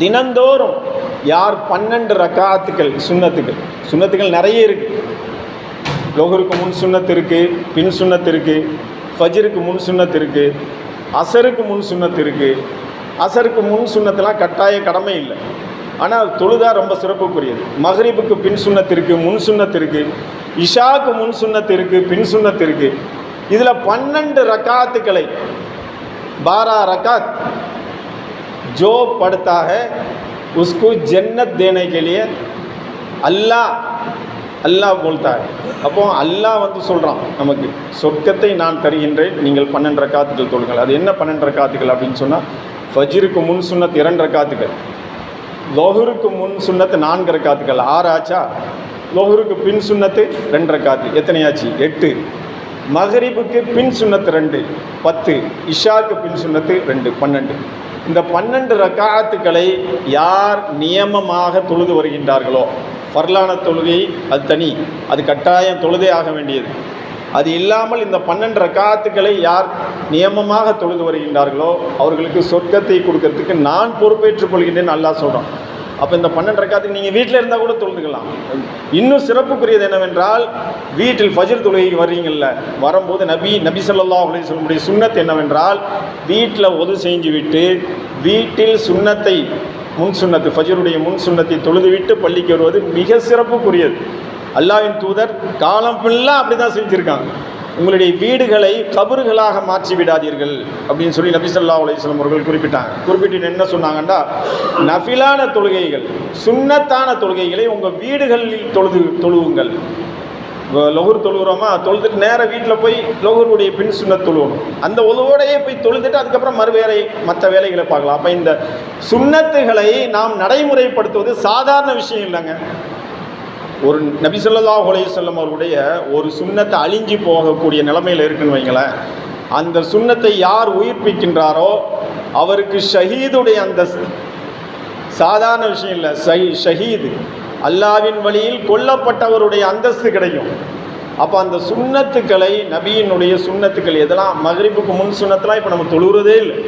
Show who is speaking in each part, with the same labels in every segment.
Speaker 1: தினந்தோறும் யார் பன்னெண்டு ரக்காத்துக்கள் சுன்னத்துக்கள் சுண்ணத்துக்கள் நிறைய இருக்கு. லோகருக்கு முன் சுன்னத்து இருக்கு பின் சுண்ணத்து இருக்கு ஃபஜருக்கு முன் சுண்ணத்து இருக்கு அசருக்கு முன் சுன்னத்து இருக்கு. அசருக்கு முன் சுண்ணத்துலாம் கட்டாய கடமை இல்லை. ஆனால் தொழுதா ரொம்ப சிறப்புக்குரியது. மகரிபுக்கு பின் சுண்ணத்து இருக்கு முன் சுன்னத்து இருக்கு இஷாக்கு முன் சுண்ணத்து இருக்கு பின் சுண்ணத்து இருக்கு. இதில் பன்னெண்டு ரக்காத்துக்களை பாரா ரக்காத் जो पढ़ता है उसको जन्नत देने के लिए அல்லாஹ் அல்லாஹ் बोलता है அப்போ அல்லாஹ் வந்து சொல்கிறான் நமக்கு சொர்க்கத்தை நான் தருகின்றேன் நீங்கள் பன்னெண்டு ரக்காத்துக்கள் தொழுங்கள் அது என்ன பன்னெண்டு ரக்காத்துக்கள் அப்படின்னு சொன்னால் ஃபஜ்ருக்கு முன் சுன்னத் இரண்டு ரக்காத்துக்கள் லோஹருக்கு முன் சுன்னத்து நான்கு ரக்காத்துக்கள் ஆறு ஆச்சா லோஹருக்கு பின் சுன்னத்து ரெண்டு ரக்காத்து எத்தனையாச்சு எட்டு மகரிபுக்கு பின் சுன்னத்து ரெண்டு பத்து இஷாக்கு பின் சுன்னத்து ரெண்டு பன்னெண்டு இந்த பன்னெண்டு ரக்காத்துக்களை யார் நியமமாக தொழுது வருகின்றார்களோ ஃபர்லான தொழுகை அது தனி அது கட்டாயம் தொழுதே ஆக வேண்டியது. அது இல்லாமல் இந்த பன்னெண்டு ரக்காத்துக்களை யார் நியமமாக தொழுது வருகின்றார்களோ அவர்களுக்கு சொர்க்கத்தை கொடுக்கறதுக்கு நான் பொறுப்பேற்றுக் கொள்கின்றேன் நல்லா சொல்கிறான் அப்போ இந்த பன்னெண்டு ரக்காத்துக்கு நீங்கள் வீட்டில் இருந்தால் கூட தொழுதுக்கலாம். இன்னும் சிறப்புக்குரியது என்னவென்றால் வீட்டில் ஃபஜர் தொழுகைக்கு வர்றீங்கள்ல வரும்போது நபி நபி ஸல்லல்லாஹு அப்படின்னு சொல்லக்கூடிய சுன்னத் என்னவென்றால் வீட்டில் ஒது செஞ்சு விட்டு வீட்டில் சுண்ணத்தை முன் சுன்னத்து ஃபஜருடைய முன் சுன்னத்தை தொழுதுவிட்டு பள்ளிக்கு வருவது மிக சிறப்புக்குரியது. அல்லாஹ்வின் தூதர் காலம் ஃபுல்லாக அப்படி தான் செஞ்சுருக்காங்க. உங்களுடைய வீடுகளை கபறுகளாக மாற்றி விடாதீர்கள் அப்படின்னு சொல்லி நபி ஸல்லல்லாஹு அலைஹி அவர்கள் குறிப்பிட்டாங்க. குறிப்பிட்டு என்ன சொன்னாங்கன்னா நஃபிலான தொழுகைகள் சுண்ணத்தான தொழுகைகளை உங்கள் வீடுகளில் தொழுது தொழுவுங்கள். லொகுர் தொழுகிறோமா? தொழுதுட்டு நேராக வீட்டில் போய் லொகுருடைய பின் சுன்னத் தொழுவணும். அந்த உதவோடையே போய் தொழுதுட்டு அதுக்கப்புறம் மறு வேலை மற்ற வேலைகளை பார்க்கலாம். அப்போ இந்த சுண்ணத்துகளை நாம் நடைமுறைப்படுத்துவது சாதாரண விஷயம் இல்லைங்க. ஒரு நபி ஸல்லல்லாஹு உலக செல்லம் அவருடைய ஒரு சுண்ணத்தை அழிஞ்சு போகக்கூடிய நிலைமையில் இருக்குன்னு வைங்களேன். அந்த சுன்னத்தை யார் உயிர்ப்பிக்கின்றாரோ அவருக்கு ஷஹீதுடைய அந்த சாதாரண விஷயம் இல்லை ஷஹீ ஷஹீது. அல்லாவின் வழியில் கொல்லப்பட்டவருடைய அந்தஸ்து கிடைக்கும். அப்போ அந்த சுண்ணத்துக்களை நபியினுடைய சுண்ணத்துக்கள் எதெல்லாம் மகரிப்புக்கு முன் சுண்ணத்தெலாம் இப்போ நம்ம தொழுகிறதே இல்லை.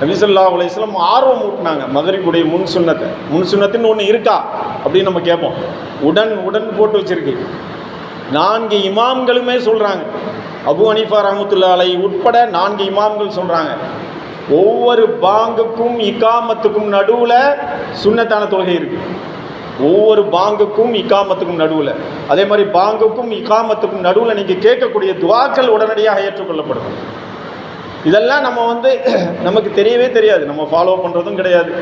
Speaker 1: நபி அலையம் ஆர்வம் ஊட்டினாங்க. மகரிப்புடைய முன் சுண்ணத்தை முன் சுண்ணத்துன்னு ஒன்று இருக்கா? அப்படின்னு நம்ம கேட்போம். உடன் உடன் போட்டு வச்சிருக்கு. நான்கு இமாம்களுமே சொல்கிறாங்க அபு அனிஃபா ரஹமத்துல்லா அலை உட்பட நான்கு இமாம்கள் சொல்கிறாங்க ஒவ்வொரு பாங்குக்கும் இக்காமத்துக்கும் நடுவில் சுண்ணத்தான தொழுகை இருக்குது ஒவ்வொரு பாங்குக்கும் இக்காமத்துக்கும் நடுவில். அதே மாதிரி பாங்குக்கும் இக்காமத்துக்கும் நடுவில் நீங்கள் கேட்கக்கூடிய துவாக்கள் உடனடியாக ஏற்றுக்கொள்ளப்படும். இதெல்லாம் நம்ம வந்து நமக்கு தெரியவே தெரியாது. நம்ம ஃபாலோ பண்ணுறதும் கிடையாது.